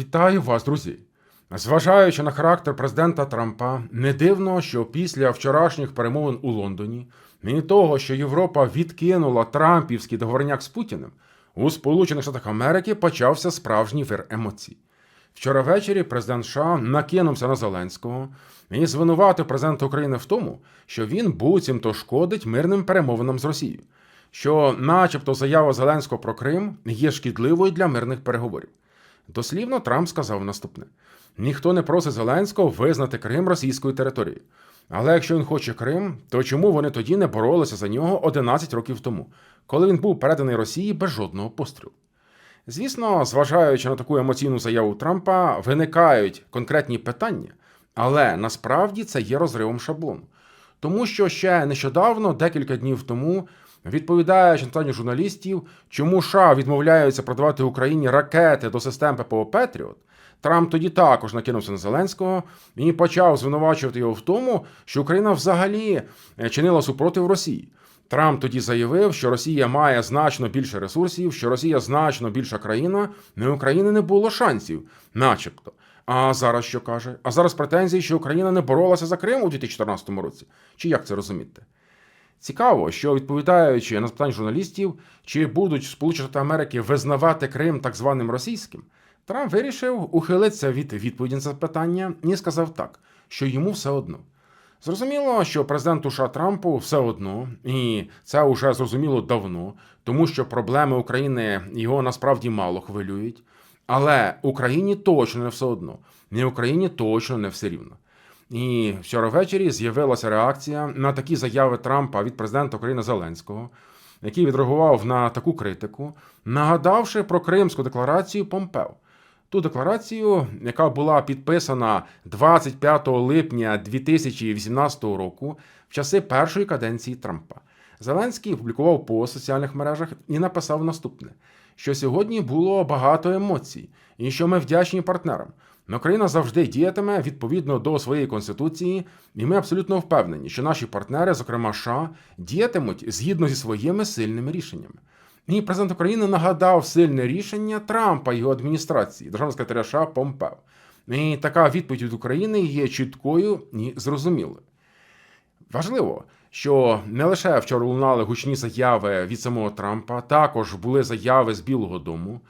Вітаю вас, друзі! Зважаючи на характер президента Трампа, не дивно, що після вчорашніх перемовин у Лондоні і того, що Європа відкинула Трампівський договорняк з Путіним, у Сполучених Штатах Америки почався справжній вир емоцій. Вчора ввечері президент США накинувся на Зеленського і звинуватив президента України в тому, що він буцімто шкодить мирним перемовинам з Росією, що, начебто, заява Зеленського про Крим є шкідливою для мирних переговорів. Дослівно Трамп сказав наступне: ніхто не просить Зеленського визнати Крим російською територією. Але якщо він хоче Крим, то чому вони тоді не боролися за нього 11 років тому, коли він був переданий Росії без жодного пострілу? Звісно, зважаючи на таку емоційну заяву Трампа, виникають конкретні питання, але насправді це є розривом шаблону. Тому що ще нещодавно, декілька днів тому, відповідаючи на питання журналістів, чому США відмовляються продавати Україні ракети до систем ППО Петріот, Трамп тоді також накинувся на Зеленського і почав звинувачувати його в тому, що Україна взагалі е, чинила супротив Росії. Трамп тоді заявив, що Росія має значно більше ресурсів, що Росія значно більша країна, не у України не було шансів, начебто. А зараз що каже? А зараз претензії, що Україна не боролася за Крим у 2014 році. Чи як це розуміти? Цікаво, що відповідаючи на запитання журналістів, чи будуть Сполучені Штати Америки визнавати Крим так званим російським, Трамп вирішив ухилитися від відповіді на це питання і сказав так, що йому все одно. Зрозуміло, що президенту США Трампу все одно, і це вже зрозуміло давно, тому що проблеми України його насправді мало хвилюють. Але Україні точно не все одно, не Україні точно не все рівно. І вчора ввечері з'явилася реакція на такі заяви Трампа від президента України Зеленського, який відреагував на таку критику, нагадавши про Кримську декларацію Помпео. Ту декларацію, яка була підписана 25 липня 2018 року в часи першої каденції Трампа. Зеленський опублікував в соціальних мережах і написав наступне: що сьогодні було багато емоцій, і що ми вдячні партнерам. Україна завжди діятиме відповідно до своєї конституції, і ми абсолютно впевнені, що наші партнери, зокрема США, діятимуть згідно зі своїми сильними рішеннями. І президент України нагадав сильне рішення Трампа і його адміністрації, державного секретаря США Помпео. І така відповідь від України є чіткою і зрозумілою. Важливо, що не лише вчора лунали гучні заяви від самого Трампа, також були заяви з Білого Дому.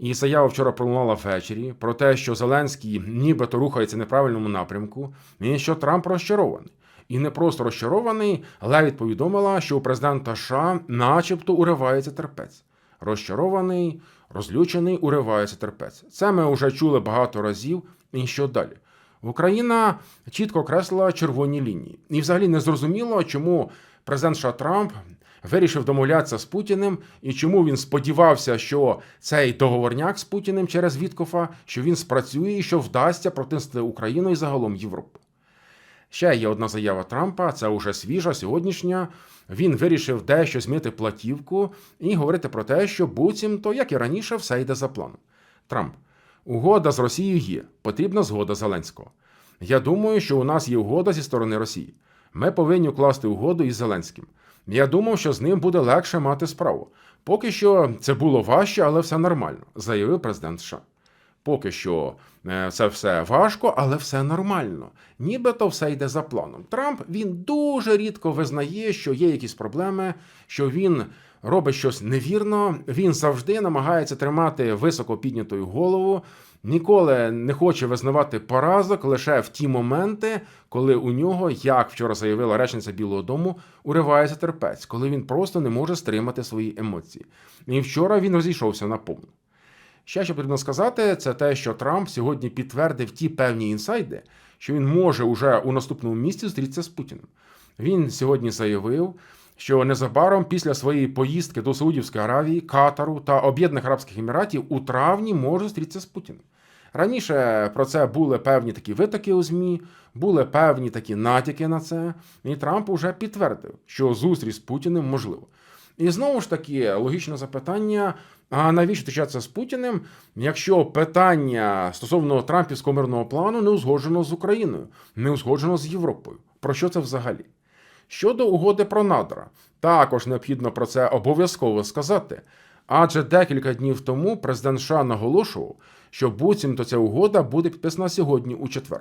І заява вчора пролунала ввечері про те, що Зеленський нібито рухається в неправильному напрямку, і що Трамп розчарований. І не просто розчарований, Левіт повідомила, що у президента США начебто уривається терпець. Розчарований, розлючений, уривається терпець. Це ми вже чули багато разів. І що далі? Україна чітко окреслила червоні лінії. І взагалі не зрозуміло, чому президент США Трамп вирішив домовлятися з Путіним і чому він сподівався, що цей договорняк з Путіним через Віткофа, що він спрацює і що вдасться протиснути Україну і загалом Європу. Ще є одна заява Трампа, це уже свіжа, сьогоднішня. Він вирішив дещо змінити платівку і говорити про те, що буцімто, як і раніше, все йде за планом. Трамп. Угода з Росією є, потрібна згода Зеленського. Я думаю, що у нас є угода зі сторони Росії. Ми повинні укласти угоду із Зеленським. Я думав, що з ним буде легше мати справу. Поки що це було важче, але все нормально, заявив президент США. Поки що е, це все важко, але все нормально. Нібито все йде за планом. Трамп він дуже рідко визнає, що є якісь проблеми, що він робить щось невірно. Він завжди намагається тримати високо піднятою голову, ніколи не хоче визнавати поразок лише в ті моменти, коли у нього, як вчора заявила речниця Білого Дому, уривається терпець, коли він просто не може стримати свої емоції. І вчора він розійшовся на повну. Ще що потрібно сказати, це те, що Трамп сьогодні підтвердив ті певні інсайди, що він може уже у наступному місці зустрітися з Путіним. Він сьогодні заявив, що незабаром після своєї поїздки до Саудівської Аравії, Катару та Об'єднаних Арабських Еміратів у травні може зустрітися з Путіним. Раніше про це були певні такі витоки у ЗМІ, були певні такі натяки на це, і Трамп уже підтвердив, що зустріч з Путіним можливо. І знову ж таки логічне запитання: а навіщо зустрічатися з Путіним, якщо питання стосовно Трампівського мирного плану не узгоджено з Україною, не узгоджено з Європою? Про що це взагалі? Щодо угоди про надра, також необхідно про це обов'язково сказати. Адже декілька днів тому президент США наголошував, що буцімто ця угода буде підписана сьогодні у четвер.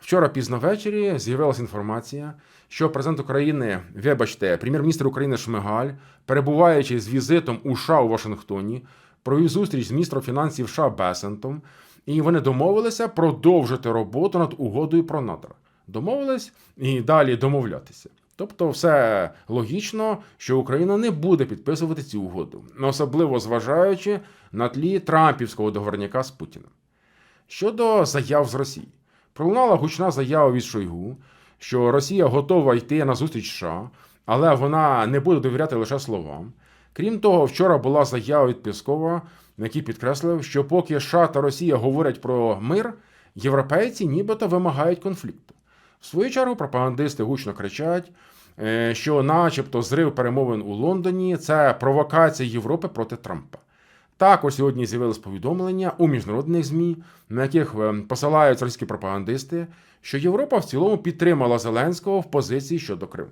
Вчора пізно ввечері з'явилася інформація, що президент України, вибачте, прем'єр-міністр України Шмигаль, перебуваючи з візитом у США у Вашингтоні, провів зустріч з міністром фінансів США Бесентом, і вони домовилися продовжити роботу над угодою про надра. Домовились і далі домовлятися. Тобто, все логічно, що Україна не буде підписувати цю угоду, особливо зважаючи на тлі Трампівського договорняка з Путіним. Щодо заяв з Росії, пролунала гучна заява від Шойгу, що Росія готова йти на зустріч США, але вона не буде довіряти лише словам. Крім того, вчора була заява від Піскова, який підкреслив, що поки США та Росія говорять про мир, європейці нібито вимагають конфлікту. В свою чергу пропагандисти гучно кричать, е, що, начебто, зрив перемовин у Лондоні це провокація Європи проти Трампа. Також сьогодні з'явилось повідомлення у міжнародних ЗМІ, на яких е, посилаються російські пропагандисти, що Європа в цілому підтримала Зеленського в позиції щодо Криму.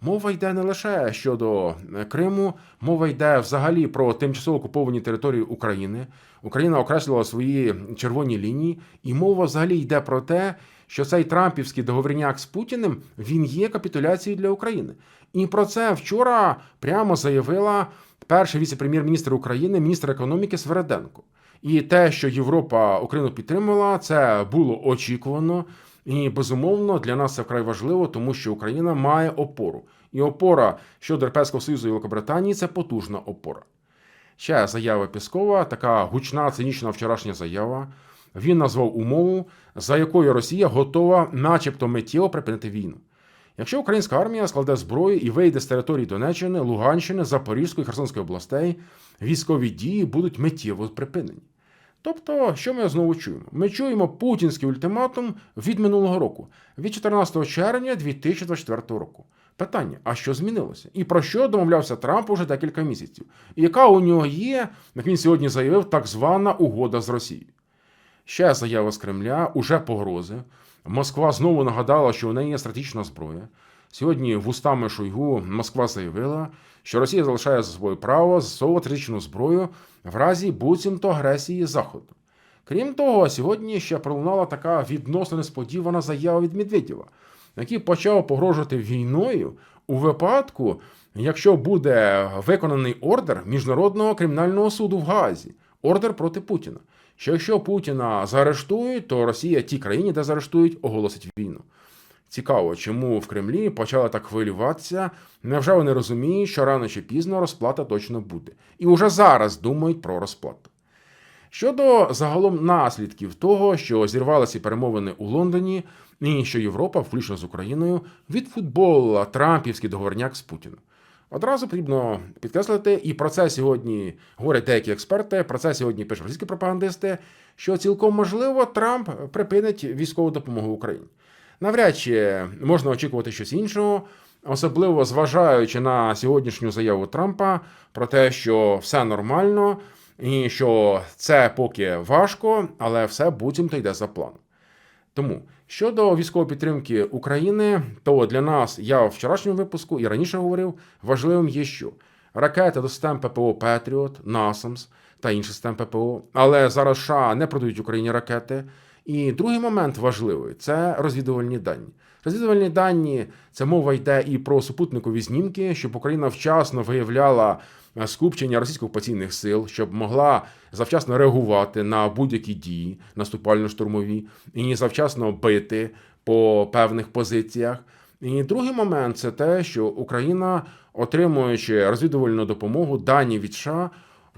Мова йде не лише щодо е, Криму, мова йде взагалі про тимчасово окуповані території України. Україна окреслила свої червоні лінії, і мова взагалі йде про те, що цей Трампівський договорняк з Путіним він є капітуляцією для України. І про це вчора прямо заявила перший віце-прем'єр-міністр України, міністр економіки Свереденко. І те, що Європа Україну підтримувала, це було очікувано. І безумовно для нас це вкрай важливо, тому що Україна має опору. І опора щодо Європейського Союзу і Великобританії це потужна опора. Ще заява Піскова, така гучна, цинічна вчорашня заява. Він назвав умову, за якою Росія готова, начебто, миттєво припинити війну. Якщо українська армія складе зброю і вийде з території Донеччини, Луганщини, Запорізької Херсонської областей, військові дії будуть миттєво припинені. Тобто, що ми знову чуємо? Ми чуємо путінський ультиматум від минулого року, від 14 червня 2024 року. Питання: а що змінилося? І про що домовлявся Трамп уже декілька місяців? І яка у нього є, як він сьогодні заявив, так звана угода з Росією? Ще заява з Кремля, уже погрози. Москва знову нагадала, що у неї є стратегічна зброя. Сьогодні вустами Шойгу Москва заявила, що Росія залишає за собою право застосовувати стратегічну зброю в разі буцімто агресії Заходу. Крім того, сьогодні ще пролунала така відносно несподівана заява від Медведєва, який почав погрожувати війною у випадку, якщо буде виконаний ордер Міжнародного кримінального суду в Гаазі, ордер проти Путіна. Що якщо Путіна заарештують, то Росія ті країні, де заарештують, оголосить війну. Цікаво, чому в Кремлі почали так хвилюватися. Невже вони розуміють, що рано чи пізно розплата точно буде? І вже зараз думають про розплату. Щодо загалом наслідків того, що зірвалися перемовини у Лондоні, і що Європа, включно з Україною, відфутболила Трампівський договорняк з Путіним. Одразу потрібно підкреслити, і про це сьогодні говорять деякі експерти. Про це сьогодні пишуть російські пропагандисти, що цілком можливо Трамп припинить військову допомогу Україні. Навряд чи можна очікувати щось іншого, особливо зважаючи на сьогоднішню заяву Трампа про те, що все нормально, і що це поки важко, але все буцімто йде за планом. Тому щодо військової підтримки України, то для нас я в вчорашньому випуску і раніше говорив, важливим є що ракети до систем ППО Петріот, Насамс та інші систем ППО. Але зараз США не продають Україні ракети. І другий момент важливий це розвідувальні дані. Розвідувальні дані це мова йде і про супутникові знімки, щоб Україна вчасно виявляла скупчення російсько-окупаційних сил, щоб могла завчасно реагувати на будь-які дії наступально-штурмові і завчасно бити по певних позиціях. І другий момент це те, що Україна, отримуючи розвідувальну допомогу, дані від США,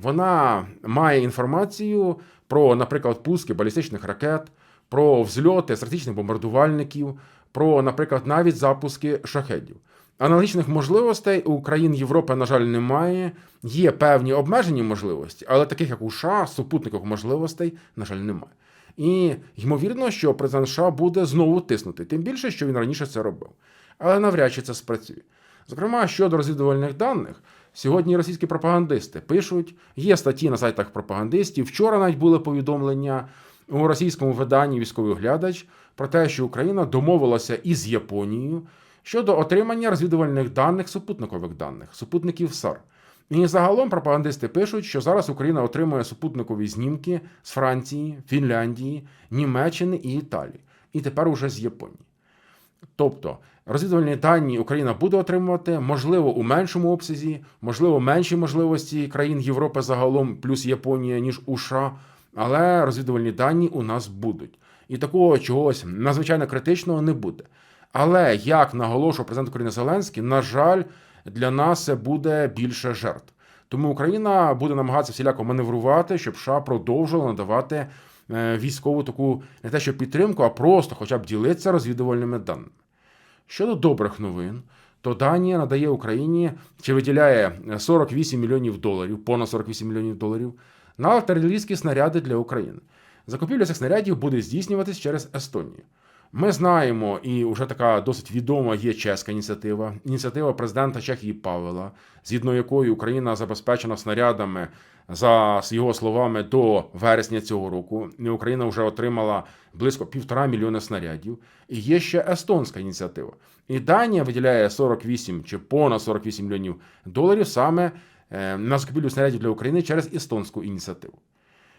вона має інформацію про, наприклад, пуски балістичних ракет, про взльоти стратегічних бомбардувальників, про, наприклад, навіть запуски шахедів. Аналогічних можливостей у країн Європи, на жаль, немає. Є певні обмежені можливості, але таких як у США, супутникових можливостей, на жаль, немає. І ймовірно, що президент США буде знову тиснути, тим більше, що він раніше це робив. Але навряд чи це спрацює. Зокрема, щодо розвідувальних даних, сьогодні російські пропагандисти пишуть, є статті на сайтах пропагандистів. Вчора навіть були повідомлення у російському виданні військовий оглядач про те, що Україна домовилася із Японією щодо отримання розвідувальних даних, супутникових даних, супутників САР. І загалом пропагандисти пишуть, що зараз Україна отримує супутникові знімки з Франції, Фінляндії, Німеччини і Італії, і тепер уже з Японії. Тобто розвідувальні дані Україна буде отримувати, можливо, у меншому обсязі, можливо, менші можливості країн Європи загалом, плюс Японія, ніж у США, але розвідувальні дані у нас будуть. І такого чогось надзвичайно критичного не буде. Але як наголошував президент України Зеленський, на жаль, для нас це буде більше жертв. Тому Україна буде намагатися всіляко маневрувати, щоб США продовжувала надавати е, військову таку не те, що підтримку, а просто хоча б ділитися розвідувальними даними. Щодо добрих новин, то Данія надає Україні чи виділяє 48 мільйонів доларів, понад 48 мільйонів доларів на артилерійські снаряди для України. Закупівля цих снарядів буде здійснюватись через Естонію. Ми знаємо, і вже така досить відома є чеська ініціатива, ініціатива президента Чехії Павела, згідно якої Україна забезпечена снарядами за його словами до вересня цього року. Україна вже отримала близько півтора мільйона снарядів. І є ще естонська ініціатива. І Данія виділяє 48 чи понад 48 мільйонів доларів саме на закупівлю снарядів для України через естонську ініціативу.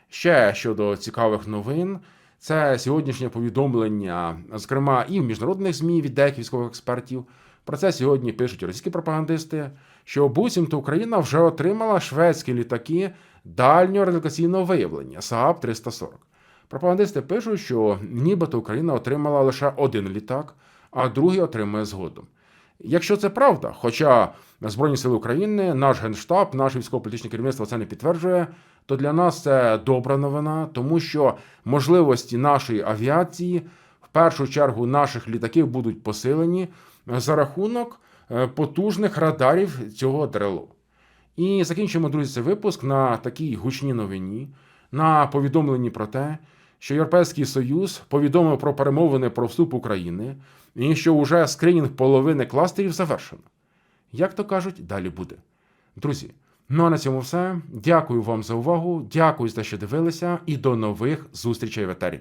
Ще щодо цікавих новин, це сьогоднішнє повідомлення, зокрема, і в міжнародних ЗМІ від деяких військових експертів. Про це сьогодні пишуть російські пропагандисти, що буцімто Україна вже отримала шведські літаки дальнього радіолокаційного виявлення СААП 340. Пропагандисти пишуть, що нібито Україна отримала лише один літак, а другий отримує згодом. Якщо це правда, хоча Збройні сили України, наш генштаб, наше військово-політичне керівництво це не підтверджує, то для нас це добра новина, тому що можливості нашої авіації, в першу чергу наших літаків, будуть посилені за рахунок е, потужних радарів цього ДРЛО. І закінчимо, друзі, цей випуск на такій гучній новині, на повідомленні про те, що Європейський Союз повідомив про перемовини про вступ України і що вже скринінг половини кластерів завершено. Як то кажуть, далі буде. Друзі, ну а на цьому все. Дякую вам за увагу, дякую за те, що дивилися, і до нових зустрічей в етері.